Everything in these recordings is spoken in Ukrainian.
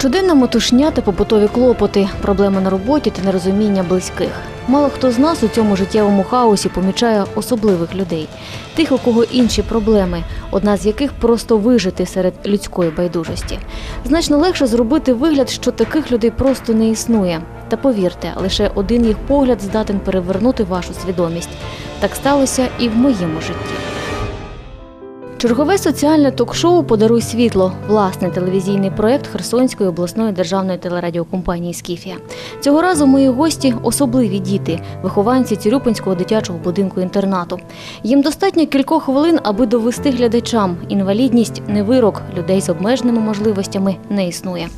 Щоденна мотушня та побутові клопоти, проблеми на роботі та нерозуміння близьких. Мало хто з нас у цьому життєвому хаосі помічає особливих людей, тих, у кого інші проблеми, одна з яких просто вижити серед людської байдужості. Значно легше зробити вигляд, що таких людей просто не існує. Та повірте, лише один їх погляд здатен перевернути вашу свідомість. Так сталося і в моєму житті. Чергове соціальне ток-шоу Подаруй світло власний телевізійний проєкт Херсонської обласної державної телерадіокомпанії Скіфія. Цього разу мої гості особливі діти, вихованці Цюрюпинського дитячого будинку інтернату. Їм достатньо кількох хвилин, аби довести глядачам. Інвалідність не вирок, людей з обмеженими можливостями не існує.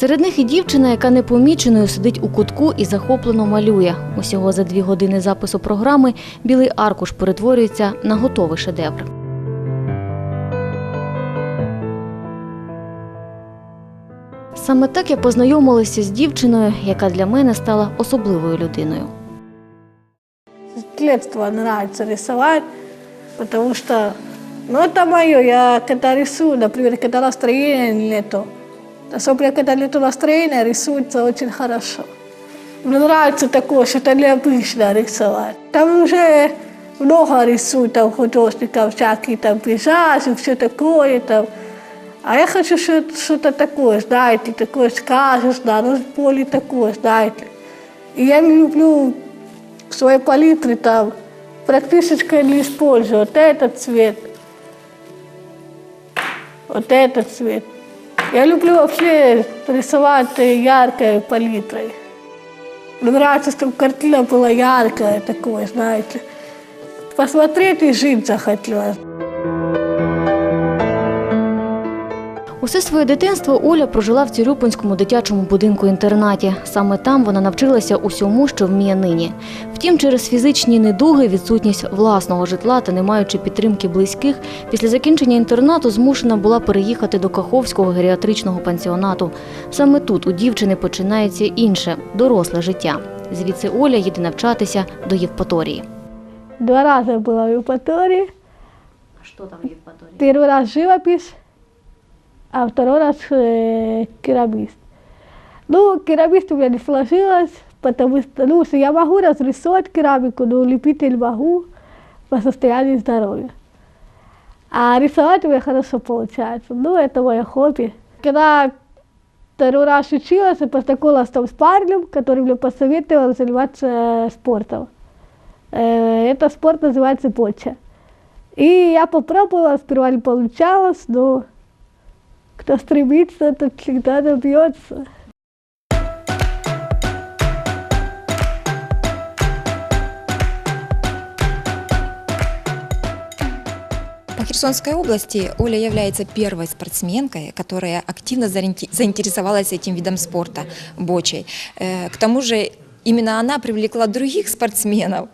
Серед них і дівчина, яка непоміченою сидить у кутку і захоплено малює. Усього за дві години запису програми білий аркуш перетворюється на готовий шедевр. Саме так я познайомилася з дівчиною, яка для мене стала особливою людиною. С детства нравится рисовать, потому что, ну, это мое. Я когда рисую, например, когда настроения нету, особенно когда нету настроения, рисуется очень хорошо. Мне нравится такое, что-то необычное рисовать. Там уже много рисуют, там художников всякие, там пейзажи, все такое там. А я хочу что- что-то такое, знаете, такое сказочное, ну, более такое, знаете. И я не люблю в своей палитре там практически не использую вот этот цвет, вот этот цвет. Я люблю вообще рисовать э, яркой палитрой. Мне нравится, чтобы картина была яркая, такое, знаете. Посмотреть и жить захотелось. Усе своє дитинство Оля прожила в Цюрюпинському дитячому будинку-інтернаті. Саме там вона навчилася усьому, що вміє нині. Втім, через фізичні недуги, відсутність власного житла та не маючи підтримки близьких, після закінчення інтернату змушена була переїхати до Каховського геріатричного пансіонату. Саме тут у дівчини починається інше доросле життя. Звідси Оля їде навчатися до Євпаторії. Два раза была в Евпатории. Що там в Євпаторії? Первый раз живопись, а второй раз э, керамист. Ну, керамист у меня не сложилось, потому что, ну, что я могу разрисовать керамику, но лепить не могу по состоянию здоровья. А рисовать у меня хорошо получается. Ну, это мое хобби. Когда второй раз училась, я познакомилась там с парнем, который мне посоветовал заниматься э, спортом. Э, Это спорт называется боча. И я попробовала, сперва не получалось, но кто стремится, тот всегда добьется. По Херсонской области Оля является первой спортсменкой, которая активно заинте- заинтересовалась этим видом спорта – бочей. Э, К тому же именно она привлекла других спортсменов.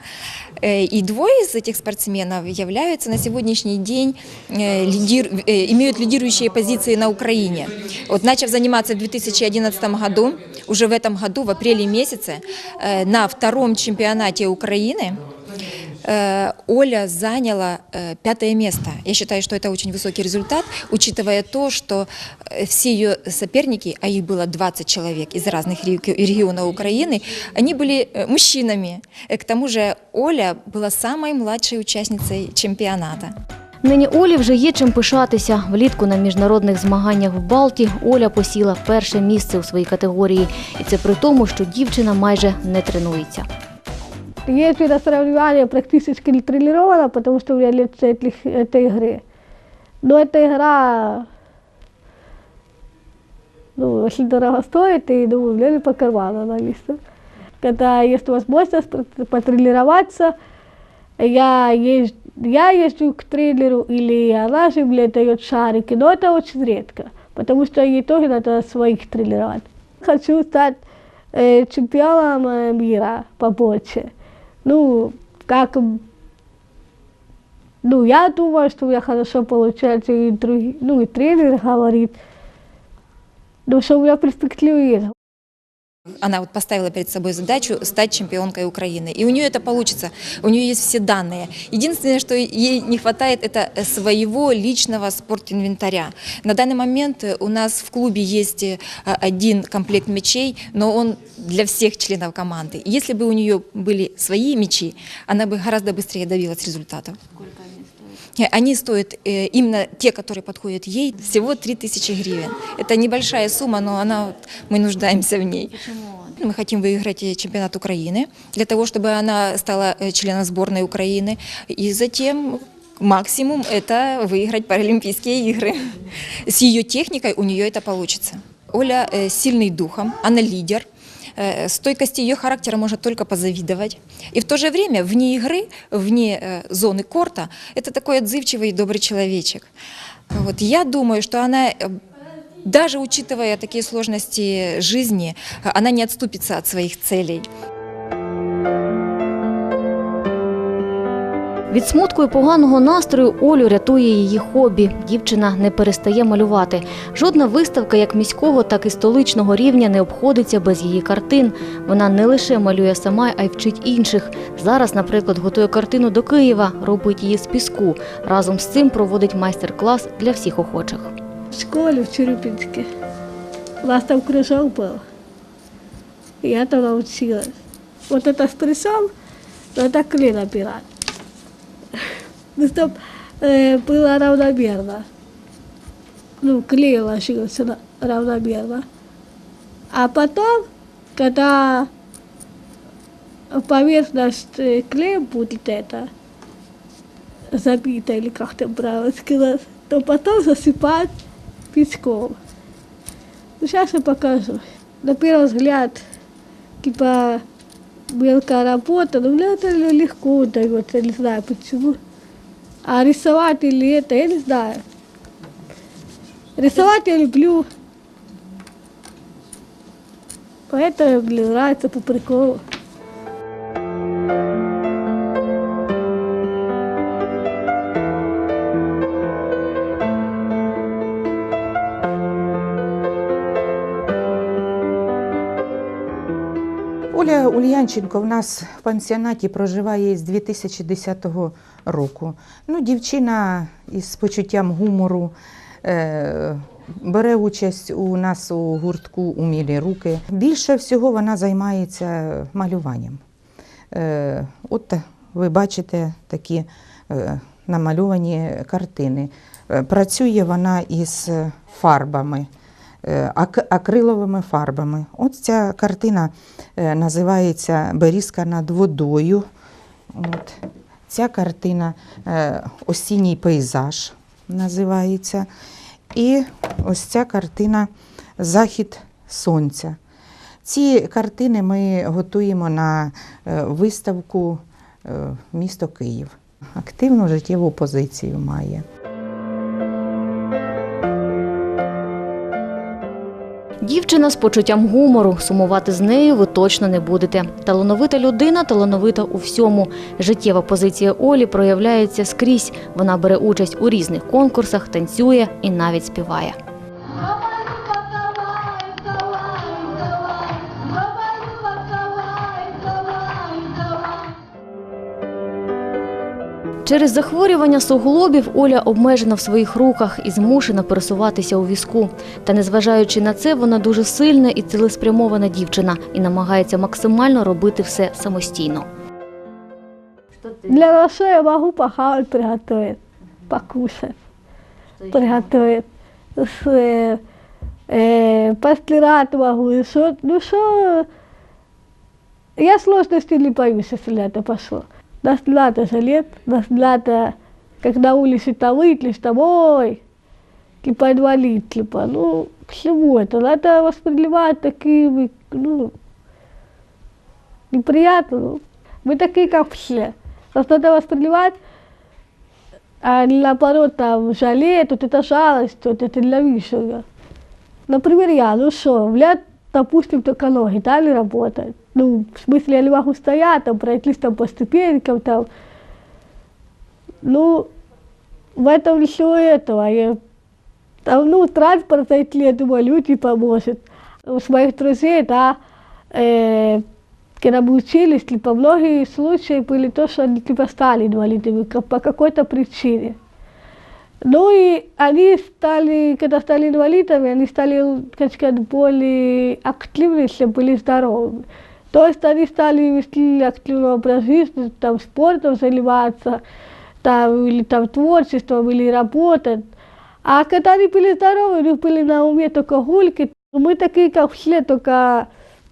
Э, И двое из этих спортсменов являются на сегодняшний день, э, лидир- э, имеют лидирующие позиции на Украине. Вот начав заниматься в 2011 году, уже в этом году, в апреле месяце, э, на втором чемпионате Украины Э, Оля заняла э, пятое место. Я считаю, что это очень высокий результат, учитывая то, что э, все ее соперники, а их было 20 человек из разных реги- регионов Украины, они были э, мужчинами. Э, К тому же Оля была самой младшей участницей чемпионата. Нині Олі вже є чим пишатися. Влітку на міжнародних змаганнях в Балті Оля посіла перше місце у своїй категорії. І це при тому, що дівчина майже не тренується. Если на соревнования практически не тренирована, потому что у меня нет этих, этой игры. Но эта игра ну, очень дорого стоит, и думаю, мне не по карману она лично. Когда есть возможность пот- потренироваться, я, езж- я езжу к тренеру, или она же мне дает шарики, но это очень редко, потому что ей тоже надо своих тренировать. Хочу стать э, чемпионом э, мира по боче. Ну, как Ну, я думаю, что у меня хорошо получается, и, другие, ну, и тренер говорит, ну, что у меня перспективы есть. Она вот поставила перед собой задачу стать чемпионкой Украины. И у нее это получится. У нее есть все данные. Единственное, что ей не хватает, это своего личного спортинвентаря. На данный момент у нас в клубе есть э, один комплект мячей, но он для всех членов команды. Если бы у нее были свои мячи, она бы гораздо быстрее добилась результатов. Э, Они стоят, э, именно те, которые подходят ей, всего 3000 гривен. Это небольшая сумма, но она, вот, мы нуждаемся в ней. Мы хотим выиграть э, чемпионат Украины, для того, чтобы она стала э, членом сборной Украины. И затем максимум это выиграть Паралимпийские игры. С ее техникой у нее это получится. Оля э, сильный духом, она лидер. Э, Стойкости ее характера можно только позавидовать. И в то же время вне игры, вне э, зоны корта, это такой отзывчивый и добрый человечек. Вот, я думаю, что она, э, даже учитывая такие сложности жизни, э, она не отступится от своих целей. Від смутку і поганого настрою Олю рятує її хобі. Дівчина не перестає малювати. Жодна виставка як міського, так і столичного рівня не обходиться без її картин. Вона не лише малює сама, а й вчить інших. Зараз, наприклад, готує картину до Києва, робить її з піску. Разом з цим проводить майстер-клас для всіх охочих. В школе в Черепинске. У нас там кружок был. И я там научилась. Вот это спрессом, но это клей набирать. Ну, чтоб э, было равномерно. Ну, ложился на- равномерно. А потом, когда поверхность э, клеем будет это, забита или как там правильно сказать, то потом засыпать песком. Ну, сейчас я покажу. На первый взгляд, типа, мелкая работа, но мне это легко дается, не знаю почему. А рисовать или это, я не знаю. Рисовать я люблю. Поэтому мне нравится по приколу. Оля Ульянченко в нас в пансіонаті проживає з 2010 року. Ну, дівчина із почуттям гумору е, бере участь у нас у гуртку Умілі руки. Більше всього вона займається малюванням. Е, от ви бачите такі е, намальовані картини. Е, Працює вона із фарбами, е, ак- акриловими фарбами. От ця картина е, називається Берізка над водою. От. Ця картина е, Осінній пейзаж називається. І ось ця картина Захід сонця. Ці картини ми готуємо на е, виставку е, місто Київ. Активну життєву позицію має. Дівчина з почуттям гумору. Сумувати з нею ви точно не будете. Талановита людина, талановита у всьому. Життєва позиція Олі проявляється скрізь. Вона бере участь у різних конкурсах, танцює і навіть співає. Через захворювання суглобів Оля обмежена в своїх руках і змушена пересуватися у візку. Та незважаючи на це, вона дуже сильна і цілеспрямована дівчина і намагається максимально робити все самостійно. Для Роше я могу похавать, приготовить, покушать, приготовить. С, э, э, постирать могу, и шо- ну что, я сложностей не боюсь, если лето пошло. Нас надо жалеть, нас надо, как на улице там выйдешь, там, ой, типа инвалид, типа, ну, к чему это? Надо воспринимать такими, ну, неприятно. ну. Мы такие, как все. Нас надо воспринимать, а не наоборот, там, жалеть, вот это жалость, вот это высшего. Например, я, ну что, меня, допустим, только ноги, да, не работают. Ну, в смысле, я не могу стоять, там, пройтись там по ступенькам, там. Ну, в этом всего этого. Я, там, ну, транспорт зайти, я думаю, люди поможет. У моих друзей, да, э, когда мы учились, типа, многие случаи были то, что они типа стали инвалидами ка- по какой-то причине. Ну и они стали, когда стали инвалидами, они стали, как сказать, более активны, чем были здоровыми. То есть они стали вести активный образ жизни, там спортом заниматься, там, или там творчеством, или работать. А когда они были здоровы, у них были на уме только гульки. Мы такие, как все, только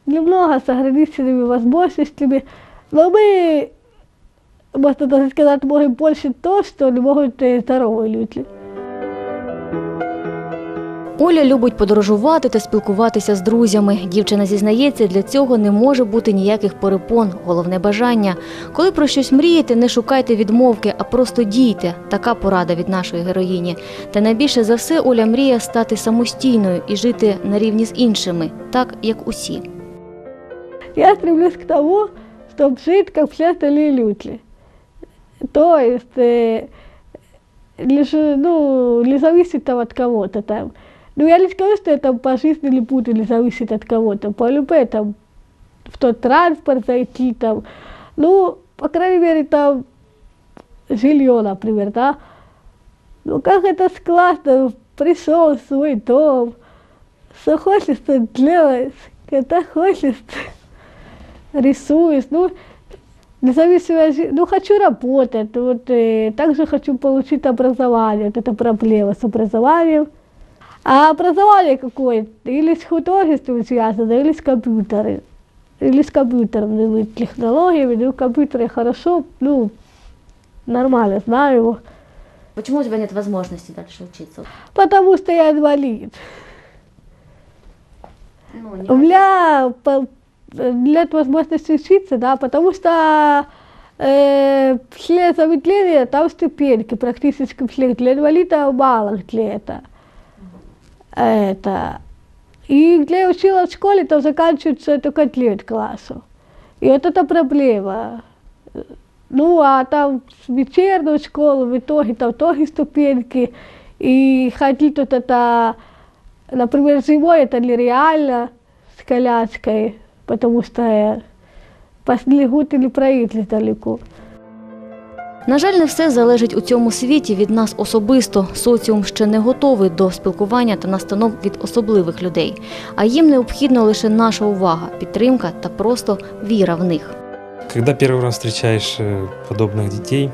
немного с ограниченными возможностями. Но мы, можно даже сказать, можем больше то, что не могут э, здоровые люди. Оля любить подорожувати та спілкуватися з друзями. Дівчина зізнається, для цього не може бути ніяких перепон. Головне бажання. Коли про щось мрієте, не шукайте відмовки, а просто дійте. Така порада від нашої героїні. Та найбільше за все Оля мріє стати самостійною і жити на рівні з іншими, так як усі. Я стремлюсь к тому, чтобы жить, как все остальные люди. То есть, э, ж- ну, не зависит там от кого-то там. Ну, я не скажу, что я там жизни не буду не зависеть от кого-то. По любой там, в тот транспорт зайти там. Ну, по крайней мере, там жилье, например, да. Ну, как это классно, пришел в свой дом, что хочешь, то делаешь, когда хочешь, рисуешь, ну, от жи- ну, хочу работать, вот, э, также хочу получить образование, вот это проблема с образованием. А образование какое? Или с художеством связано, или с компьютером, или с компьютерными технологиями, ну, компьютер я хорошо, ну, нормально знаю его, Чому у тебе нет можливості далі вчитися? потому что я инвалид. У меня нет возможности учиться, да, потому что э, все замедления, там ступеньки практически все. Для инвалида мало где это. это. И где я учила в школе, там заканчивается только 9 классов. И вот это проблема. Ну, а там в вечернюю школу в итоге там тоже ступеньки. И ходить вот это, например, зимой это нереально с коляской, потому что э, по снегу ты не проедешь далеко. На жаль, не все залежить у цьому світі від нас особисто. Соціум ще не готовий до спілкування та настанов від особливих людей. А їм необхідна лише наша увага, підтримка та просто віра в них. Когда первый раз встречаешь э, подобных детей,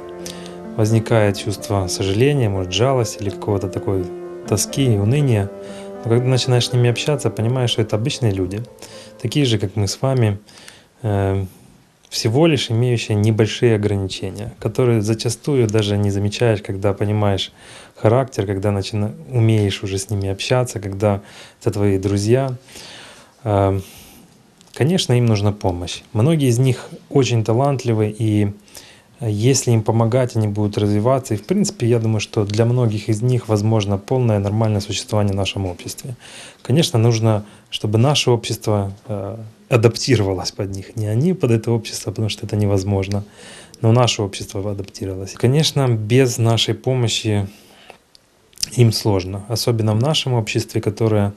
возникает чувство сожаления, может, жалости или какого-то такой тоски и уныния. Но когда начинаешь с ними общаться, понимаешь, что это обычные люди, такие же, как мы с вами, э, всего лишь имеющие небольшие ограничения, которые зачастую даже не замечаешь, когда понимаешь характер, когда начина... умеешь уже с ними общаться, когда это твои друзья. Э, Конечно, им нужна помощь. Многие из них очень талантливы, и если им помогать, они будут развиваться. И, в принципе, я думаю, что для многих из них возможно полное нормальное существование в нашем обществе. Конечно, нужно, чтобы наше общество э, адаптировалось под них. Не они под это общество, потому что это невозможно, но наше общество адаптировалось. Конечно, без нашей помощи им сложно, особенно в нашем обществе, которое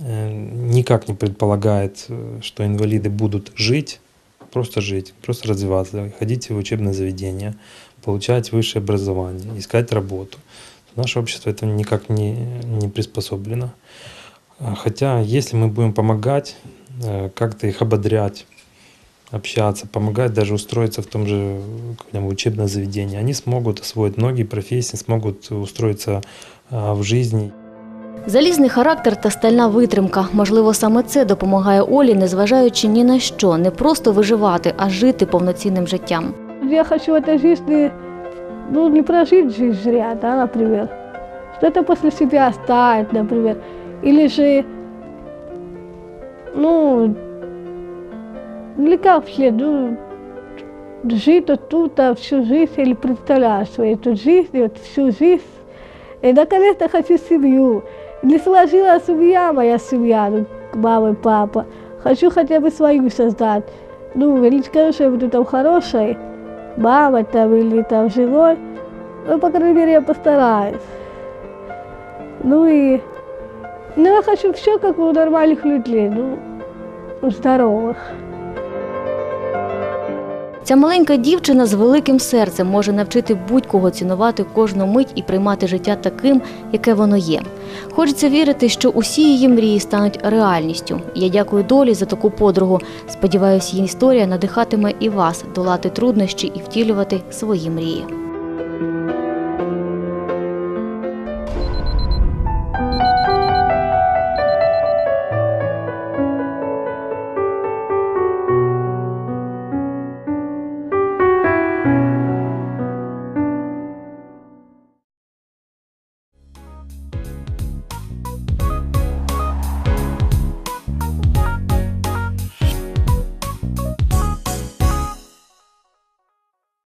э, никак не предполагает, э, что инвалиды будут жить, просто жить, просто развиваться, ходить в учебное заведение, получать высшее образование, искать работу. Наше общество это никак не, не приспособлено. А, Хотя, если мы будем помогать, э, как-то их ободрять, общаться, помогать даже устроиться в том же учебное заведение, они смогут освоить многие профессии, смогут устроиться а, в жизни. Залізний характер та стальна витримка. Можливо, саме це допомагає Олі, незважаючи ні на що, не просто виживати, а жити повноцінним життям. Я хочу в этой ну, не прожить жизнь зря, да, например. Что-то после себя оставить, например. Или же, ну, или как ну, вот тут всю жизнь или представляешь свою эту жизнь, вот всю жизнь. И наконец-то хочу семью. Не сложилась семья, моя семья, ну, мама и папа. Хочу хотя бы свою создать. Ну, скажу, что я буду там хорошей, мамой там или там женой, Ну, по крайней мере, я постараюсь. Ну и ну, я хочу все, как у нормальных людей, ну, здоровых. Ця маленька дівчина з великим серцем може навчити будь-кого цінувати кожну мить і приймати життя таким, яке воно є. Хочеться вірити, що усі її мрії стануть реальністю. Я дякую долі за таку подругу. Сподіваюся, її історія надихатиме і вас долати труднощі і втілювати свої мрії.